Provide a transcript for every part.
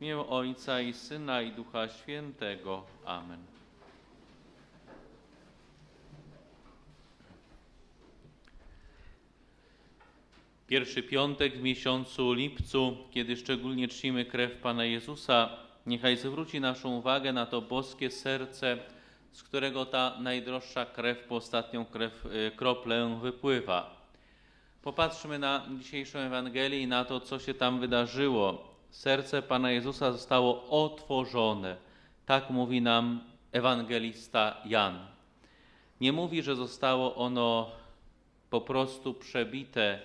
W imię Ojca i Syna i Ducha Świętego. Amen. Pierwszy piątek w miesiącu lipcu, kiedy szczególnie czcimy krew Pana Jezusa, niechaj zwróci naszą uwagę na to boskie serce, z którego ta najdroższa krew po ostatnią krew, y, kroplę wypływa. Popatrzmy na dzisiejszą Ewangelię i na to, co się tam wydarzyło. Serce Pana Jezusa zostało otworzone. Tak mówi nam ewangelista Jan. Nie mówi, że zostało ono po prostu przebite,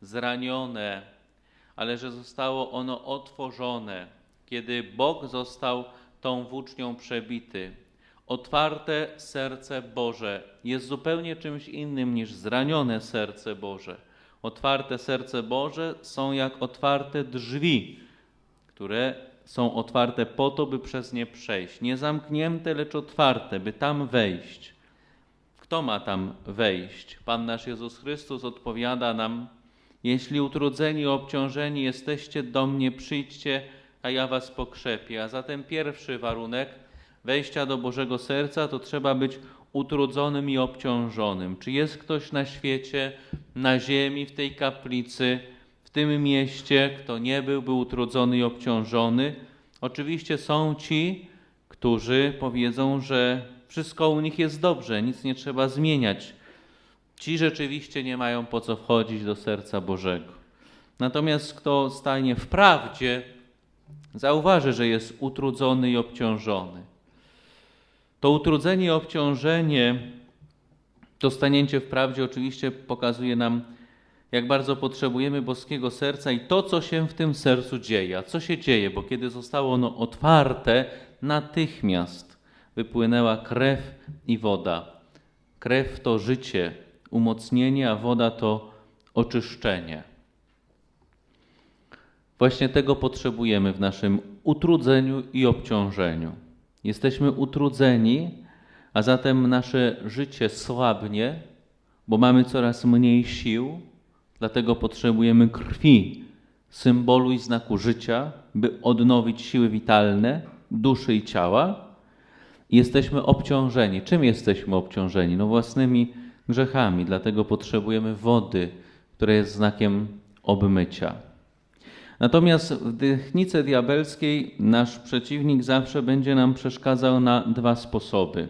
zranione, ale że zostało ono otworzone, kiedy Bóg został tą włócznią przebity. Otwarte serce Boże jest zupełnie czymś innym niż zranione serce Boże. Otwarte serce Boże są jak otwarte drzwi, które są otwarte po to, by przez nie przejść. Nie zamknięte, lecz otwarte, by tam wejść. Kto ma tam wejść? Pan nasz Jezus Chrystus odpowiada nam: Jeśli utrudzeni, obciążeni jesteście, do mnie przyjdźcie, a ja was pokrzepię. A zatem pierwszy warunek wejścia do Bożego serca to trzeba być utrudzonym i obciążonym. Czy jest ktoś na świecie, na ziemi, w tej kaplicy, tym mieście, kto nie byłby utrudzony i obciążony? Oczywiście są ci, którzy powiedzą, że wszystko u nich jest dobrze, nic nie trzeba zmieniać. Ci rzeczywiście nie mają po co wchodzić do serca Bożego. Natomiast kto stanie w prawdzie, zauważy, że jest utrudzony i obciążony. To utrudzenie i obciążenie, to stanięcie w prawdzie oczywiście pokazuje nam, jak bardzo potrzebujemy boskiego serca i to, co się w tym sercu dzieje. A co się dzieje? Bo kiedy zostało ono otwarte, natychmiast wypłynęła krew i woda. Krew to życie, umocnienie, a woda to oczyszczenie. Właśnie tego potrzebujemy w naszym utrudzeniu i obciążeniu. Jesteśmy utrudzeni, a zatem nasze życie słabnie, bo mamy coraz mniej sił, dlatego potrzebujemy krwi, symbolu i znaku życia, by odnowić siły witalne duszy i ciała. Jesteśmy obciążeni. Czym jesteśmy obciążeni? No własnymi grzechami, dlatego potrzebujemy wody, która jest znakiem obmycia. Natomiast w dychnicy diabelskiej nasz przeciwnik zawsze będzie nam przeszkadzał na dwa sposoby.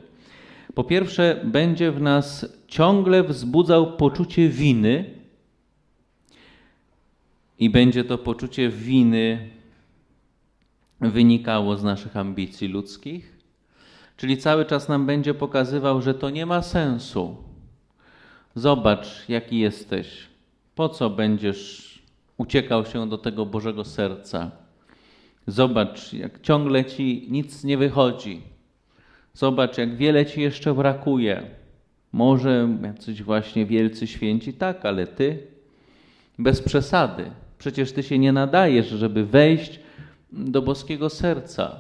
Po pierwsze, będzie w nas ciągle wzbudzał poczucie winy, i będzie to poczucie winy wynikało z naszych ambicji ludzkich, czyli cały czas nam będzie pokazywał, że to nie ma sensu. Zobacz, jaki jesteś. Po co będziesz uciekał się do tego Bożego serca. Zobacz, jak ciągle ci nic nie wychodzi. Zobacz, jak wiele ci jeszcze brakuje. Może jacyś właśnie wielcy święci, tak, ale ty bez przesady. Przecież ty się nie nadajesz, żeby wejść do boskiego serca.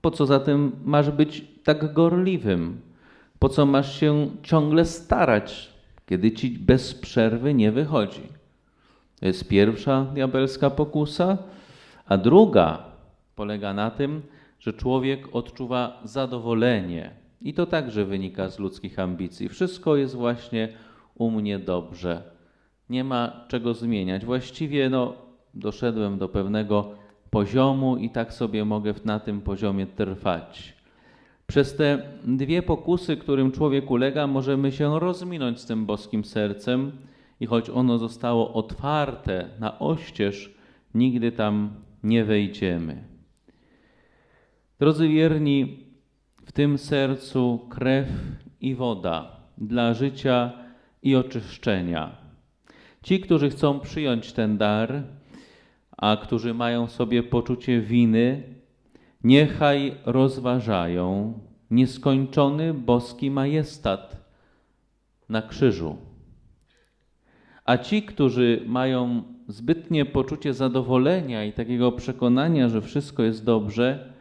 Po co zatem masz być tak gorliwym? Po co masz się ciągle starać, kiedy ci bez przerwy nie wychodzi? To jest pierwsza diabelska pokusa, a druga polega na tym, że człowiek odczuwa zadowolenie. I to także wynika z ludzkich ambicji. Wszystko jest właśnie u mnie dobrze. Nie ma czego zmieniać. Właściwie no, doszedłem do pewnego poziomu i tak sobie mogę na tym poziomie trwać. Przez te dwie pokusy, którym człowiek ulega, możemy się rozminąć z tym boskim sercem i choć ono zostało otwarte na oścież, nigdy tam nie wejdziemy. Drodzy wierni, w tym sercu krew i woda dla życia i oczyszczenia. Ci, którzy chcą przyjąć ten dar, a którzy mają sobie poczucie winy, niechaj rozważają nieskończony boski majestat na krzyżu. A ci, którzy mają zbytnie poczucie zadowolenia i takiego przekonania, że wszystko jest dobrze,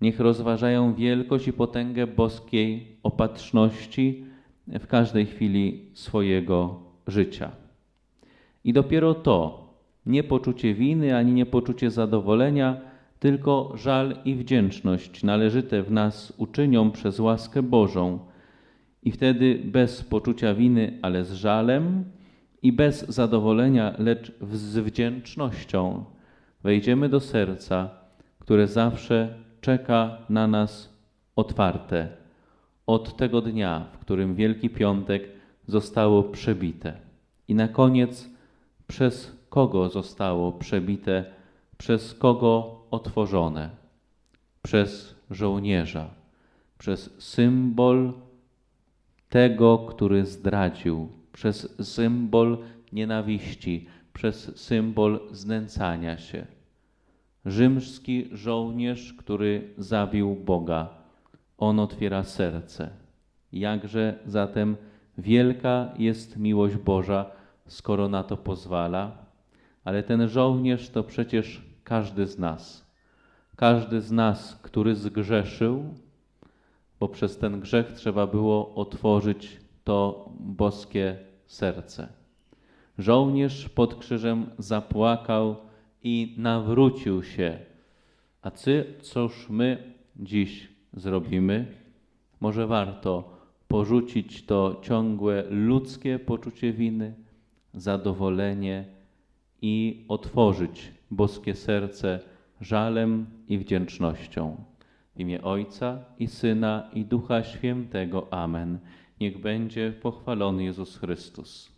niech rozważają wielkość i potęgę boskiej opatrzności w każdej chwili swojego życia. I dopiero to, nie poczucie winy ani nie poczucie zadowolenia, tylko żal i wdzięczność należyte w nas uczynią przez łaskę Bożą i wtedy bez poczucia winy, ale z żalem i bez zadowolenia, lecz z wdzięcznością wejdziemy do serca, które zawsze czeka na nas otwarte od tego dnia, w którym Wielki Piątek zostało przebite. I na koniec, przez kogo zostało przebite, przez kogo otworzone? Przez żołnierza, przez symbol tego, który zdradził, przez symbol nienawiści, przez symbol znęcania się. Rzymski żołnierz, który zabił Boga, on otwiera serce. Jakże zatem wielka jest miłość Boża, skoro na to pozwala, ale ten żołnierz to przecież każdy z nas. Każdy z nas, który zgrzeszył, bo przez ten grzech trzeba było otworzyć to boskie serce. Żołnierz pod krzyżem zapłakał i nawrócił się. A ty, cóż my dziś zrobimy? Może warto porzucić to ciągłe ludzkie poczucie winy, zadowolenie i otworzyć boskie serce żalem i wdzięcznością. W imię Ojca i Syna i Ducha Świętego. Amen. Niech będzie pochwalony Jezus Chrystus.